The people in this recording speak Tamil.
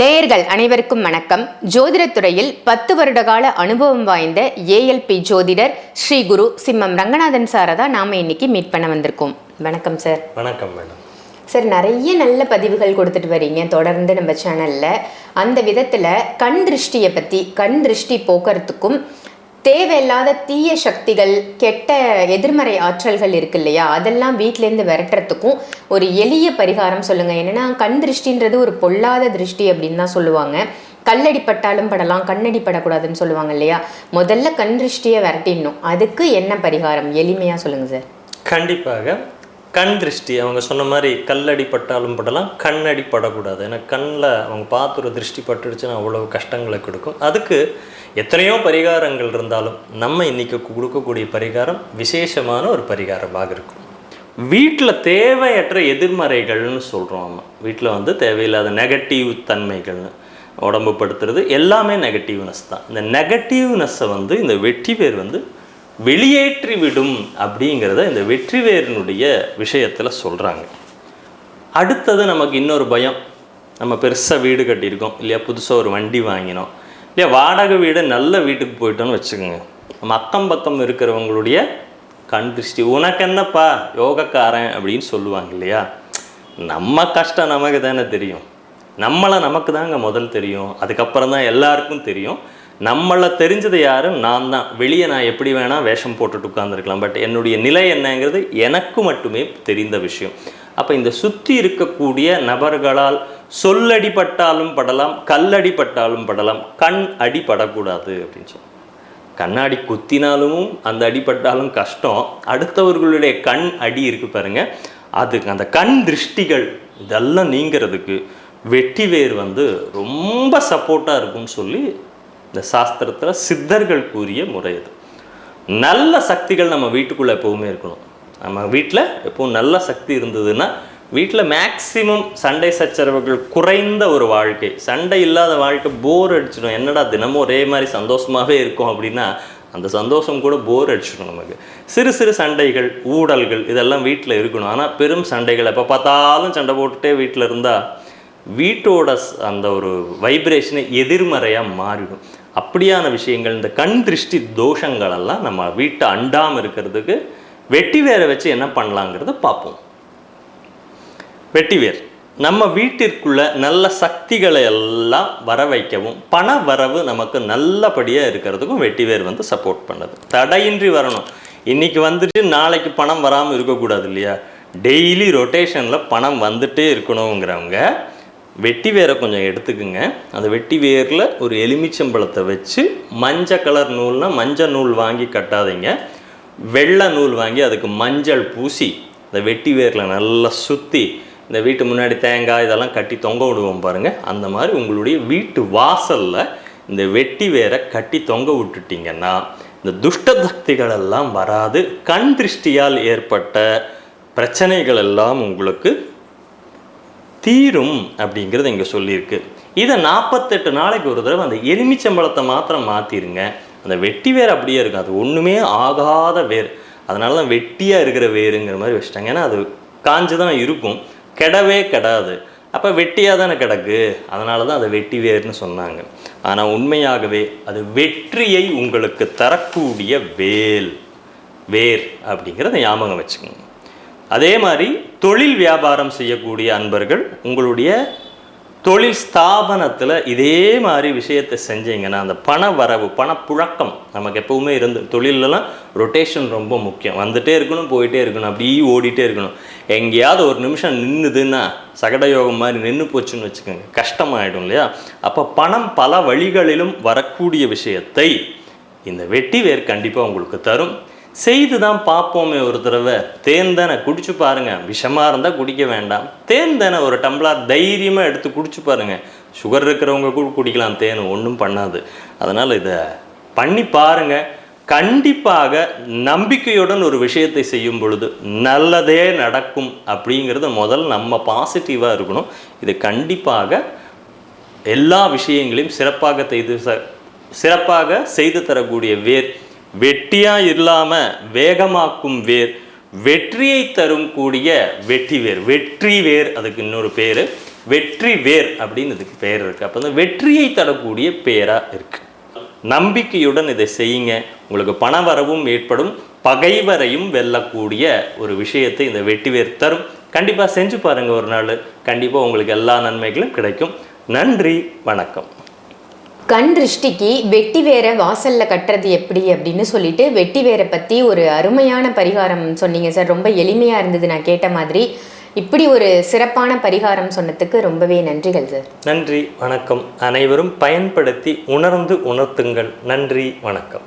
நேயர்கள் அனைவருக்கும் வணக்கம். ஜோதிடத்துறையில் பத்து வருடகால அனுபவம் வாய்ந்த ஏஎல்பி ஜோதிடர் ஸ்ரீ குரு சிம்மம் ரங்கநாதன் சாரை தான் நாம இன்னைக்கு மீட் பண்ண வந்திருக்கோம். வணக்கம் சார் வணக்கம் மேடம் சார் நிறைய நல்ல பதிவுகள் கொடுத்துட்டு வரீங்க தொடர்ந்து நம்ம சேனல்ல அந்த விதத்துல கண் திருஷ்டியை பத்தி கண் திருஷ்டி போக்குறதுக்கும் தேவையில்லாத தீய சக்திகள் கெட்ட எதிர்மறை ஆற்றல்கள் இருக்கு இல்லையா? அதெல்லாம் வீட்டிலேருந்து விரட்டுறதுக்கும் ஒரு எளிய பரிகாரம் சொல்லுங்கள் என்னென்னா கண் திருஷ்டின்றது ஒரு பொல்லாத திருஷ்டி அப்படின்னு தான் சொல்லுவாங்க. கல்லடி பட்டாலும் படலாம் கண்ணடி படக்கூடாதுன்னு சொல்லுவாங்க இல்லையா? முதல்ல கண் திருஷ்டியை விரட்டிடணும். அதுக்கு என்ன பரிகாரம்? எளிமையாக சொல்லுங்கள் சார். கண்டிப்பாக கண் திருஷ்டி. அவங்க சொன்ன மாதிரி கல்லடி பட்டாலும் படலாம் கண்ணடி படக்கூடாது ஏன்னா கண்ணில் அவங்க பார்த்து ஒரு திருஷ்டி பட்டுடுச்சுன்னா அவ்வளோ கஷ்டங்களை கொடுக்கும். அதுக்கு எத்தனையோ பரிகாரங்கள் இருந்தாலும் நம்ம இன்றைக்கி கொடுக்கக்கூடிய பரிகாரம் விசேஷமான ஒரு பரிகாரமாக இருக்கும். வீட்டில் தேவையற்ற எதிர்மறைகள்னு சொல்கிறோம் நம்ம. வீட்டில் வந்து தேவையில்லாத நெகட்டிவ் தன்மைகள்னு உடம்பு படுத்துறது எல்லாமே நெகட்டிவ்னஸ் தான். இந்த நெகட்டிவ்னஸ்ஸை வந்து இந்த வெற்றி பேர் வந்து வெளியேற்றி விடும் அப்படிங்கிறத இந்த வெற்றிவேரினுடைய விஷயத்தில் சொல்கிறாங்க அடுத்தது நமக்கு இன்னொரு பயம். நம்ம பெருசாக வீடு கட்டியிருக்கோம். இல்லையா புதுசாக ஒரு வண்டி வாங்கினோம். இல்லையா வாடகை வீடு நல்ல வீட்டுக்கு போயிட்டோன்னு வச்சுக்கோங்க. நம்ம அக்கம் பக்கம் இருக்கிறவங்களுடைய கண் திருஷ்டி உனக்கு என்னப்பா யோகக்காரன் அப்படின்னு சொல்லுவாங்க இல்லையா? நம்ம கஷ்டம் நமக்கு தானே தெரியும். நம்மளை நமக்கு தாங்க முதல் தெரியும். அதுக்கப்புறம் தான் எல்லாருக்கும் தெரியும். நம்மளை தெரிஞ்சது யாரும் நான் தான். வெளியே நான் எப்படி வேணால் வேஷம் போட்டுட்டு உட்காந்துருக்கலாம் பட் என்னுடைய நிலை என்னங்கிறது எனக்கு மட்டுமே தெரிந்த விஷயம். அப்போ இந்த சுற்றி இருக்கக்கூடிய நபர்களால் சொல்லடிப்பட்டாலும் படலாம் கல்லடிப்பட்டாலும் படலாம் கண் அடிபடக்கூடாது அப்படின்னு சொல்லி கண்ணாடி குத்தினாலும் அந்த அடிபட்டாலும் கஷ்டம். அடுத்தவர்களுடைய கண் அடி இருக்கு பாருங்க. அதுக்கு அந்த கண் திருஷ்டிகள் இதெல்லாம் நீங்கிறதுக்கு வெட்டி வேர் வந்து ரொம்ப சப்போர்ட்டாக இருக்கும்னு சொல்லி இந்த சாஸ்திரத்தில் சித்தர்கள் கூறிய முறை இது. நல்ல சக்திகள் நம்ம வீட்டுக்குள்ளே எப்போவுமே இருக்கணும். நம்ம வீட்டில் எப்பவும் நல்ல சக்தி இருந்ததுன்னா வீட்டில் மேக்சிமம் சண்டை சச்சரவுகள் குறைந்த ஒரு வாழ்க்கை. சண்டை இல்லாத வாழ்க்கை போர் அடிச்சிடும். என்னடா தினமும் ஒரே மாதிரி சந்தோஷமாகவே இருக்கும் அப்படின்னா அந்த சந்தோஷம் கூட போர் அடிச்சிடும் நமக்கு. சிறு சிறு சண்டைகள் ஊடல்கள் இதெல்லாம் வீட்டில் இருக்கணும். ஆனால் பெரும் சண்டைகள் எப்போ பார்த்தாலும் சண்டை போட்டுட்டே வீட்டில் இருந்தால் வீட்டோட அந்த ஒரு வைப்ரேஷனை எதிர்மறையாக மாறிடும். அப்படியான விஷயங்கள் இந்த கண் திருஷ்டி தோஷங்களெல்லாம் நம்ம வீட்டை அண்டாமல் இருக்கிறதுக்கு வெட்டி வேரை வச்சு என்ன பண்ணலாங்கிறத பார்ப்போம். வெட்டிவேர் நம்ம வீட்டிற்குள்ள நல்ல சக்திகளை எல்லாம் வர வைக்கவும் பண வரவு நமக்கு நல்லபடியாக இருக்கிறதுக்கும் வெட்டிவேர் வந்து சப்போர்ட் பண்ணுது. தடையின்றி வரணும். இன்றைக்கி வந்துட்டு நாளைக்கு பணம் வராமல் இருக்கக்கூடாது இல்லையா? டெய்லி ரொட்டேஷனில் பணம் வந்துட்டே இருக்கணுங்கிறவங்க வெட்டி வேரை கொஞ்சம் எடுத்துக்குங்க. அந்த வெட்டி வேரில் ஒரு எலுமிச்சம்பழத்தை வச்சு மஞ்சள் கலர் நூல்னால் மஞ்சள் நூல் வாங்கி கட்டாதீங்க. வெள்ளை நூல் வாங்கி அதுக்கு மஞ்சள் பூசி இந்த வெட்டி வேரில் நல்லா சுற்றி இந்த வீட்டு முன்னாடி தேங்காய் இதெல்லாம் கட்டி தொங்க விடுவோம் பாருங்கள் அந்த மாதிரி உங்களுடைய வீட்டு வாசலில் இந்த வெட்டி வேரை கட்டி தொங்க விட்டுட்டிங்கன்னா இந்த துஷ்ட சக்திகளெல்லாம் வராது. கண் திருஷ்டியால் ஏற்பட்ட பிரச்சனைகள் எல்லாம் உங்களுக்கு தீரும் அப்படிங்கிறது இங்கே சொல்லியிருக்கு. இதை நாற்பத்தெட்டு நாளைக்கு ஒரு தடவை அந்த எலுமிச்சம்பழத்தை மாத்திரம் மாற்றிருங்க அந்த வெட்டி வேர் அப்படியே இருக்கும். அது ஒன்றுமே ஆகாத வேர். அதனால தான் வெட்டியாக இருக்கிற வேருங்கிற மாதிரி வச்சுட்டாங்க. ஏன்னா அது காஞ்சு தான் இருக்கும். கெடவே கெடாது. அப்போ வெட்டியாக தானே கிடக்கு. அதனால தான் அதை வெட்டி வேர்னு சொன்னாங்க. ஆனால் உண்மையாகவே அது வெற்றியை உங்களுக்கு தரக்கூடிய வேல். வேர் அப்படிங்கிறத ஞாபகம் வச்சுக்கோங்க. அதே மாதிரி தொழில் வியாபாரம் செய்யக்கூடிய அன்பர்கள் உங்களுடைய தொழில் ஸ்தாபனத்தில் இதே மாதிரி விஷயத்தை செஞ்சீங்கன்னா அந்த பண வரவு பணப்புழக்கம் நமக்கு எப்பவுமே இருந்து தொழிலெல்லாம் ரொட்டேஷன் ரொம்ப முக்கியம். வந்துகிட்டே இருக்கணும் போயிட்டே இருக்கணும் அப்படியே ஓடிட்டே இருக்கணும். எங்கேயாவது ஒரு நிமிஷம் நின்றுதுன்னா சகடயோகம் மாதிரி நின்று போச்சுன்னு வச்சுக்கோங்க கஷ்டமாயிடும் இல்லையா? அப்போ பணம் பல வழிகளிலும் வரக்கூடிய விஷயத்தை இந்த வெட்டி வேர் கண்டிப்பாக உங்களுக்கு தரும். செய்து தான் பார்ப்போமே ஒரு தடவை. தேன் தானே குடிச்சு பாருங்க. விஷமாக இருந்தால் குடிக்க வேண்டாம். தேன் தானே ஒரு டம்ளர் தைரியமாக எடுத்து குடிச்சு பாருங்க. சுகர் இருக்கிறவங்க கூட குடிக்கலாம் தேன் ஒன்றும் பண்ணாது. அதனால் இதை பண்ணி பாருங்க. கண்டிப்பாக நம்பிக்கையுடன் ஒரு விஷயத்தை செய்யும் பொழுது நல்லதே நடக்கும் அப்படிங்கிறது முதல் நம்ம பாசிட்டிவாக இருக்கணும். இது கண்டிப்பாக எல்லா விஷயங்களையும் சிறப்பாக செய்து ச சிறப்பாக செய்து தரக்கூடிய வேர் வெட்டியா இல்லாம வேகமாக்கும் வேர் வெற்றியை தரும் கூடிய வெற்றி வேர். வெற்றி வேர் அதுக்கு இன்னொரு பேர். வெற்றி வேர் அப்படின்னு இதுக்கு பேர் இருக்குது அப்போ வந்து வெற்றியை தரக்கூடிய பேராக இருக்குது நம்பிக்கையுடன் இதை செய்யுங்க. உங்களுக்கு பண வரவும் ஏற்படும். பகைவரையும் வெல்லக்கூடிய ஒரு விஷயத்தை இந்த வெட்டிவேர் தரும். கண்டிப்பாக செஞ்சு பாருங்கள் ஒரு நாள். கண்டிப்பாக உங்களுக்கு எல்லா நன்மைகளும் கிடைக்கும். நன்றி. வணக்கம். கண் திருஷ்டிக்கு வெட்டி வேற வாசல்ல கட்டுறது எப்படி அப்படின்னு சொல்லிட்டு வெட்டி வேரை பத்தி ஒரு அருமையான பரிகாரம் சொன்னீங்க சார். ரொம்ப எளிமையா இருந்தது நான் கேட்ட மாதிரி. இப்படி ஒரு சிறப்பான பரிகாரம் சொன்னதுக்கு ரொம்பவே நன்றிகள் சார். நன்றி வணக்கம். அனைவரும் பயன்படுத்தி உணர்ந்து உணர்த்துங்கள். நன்றி வணக்கம்.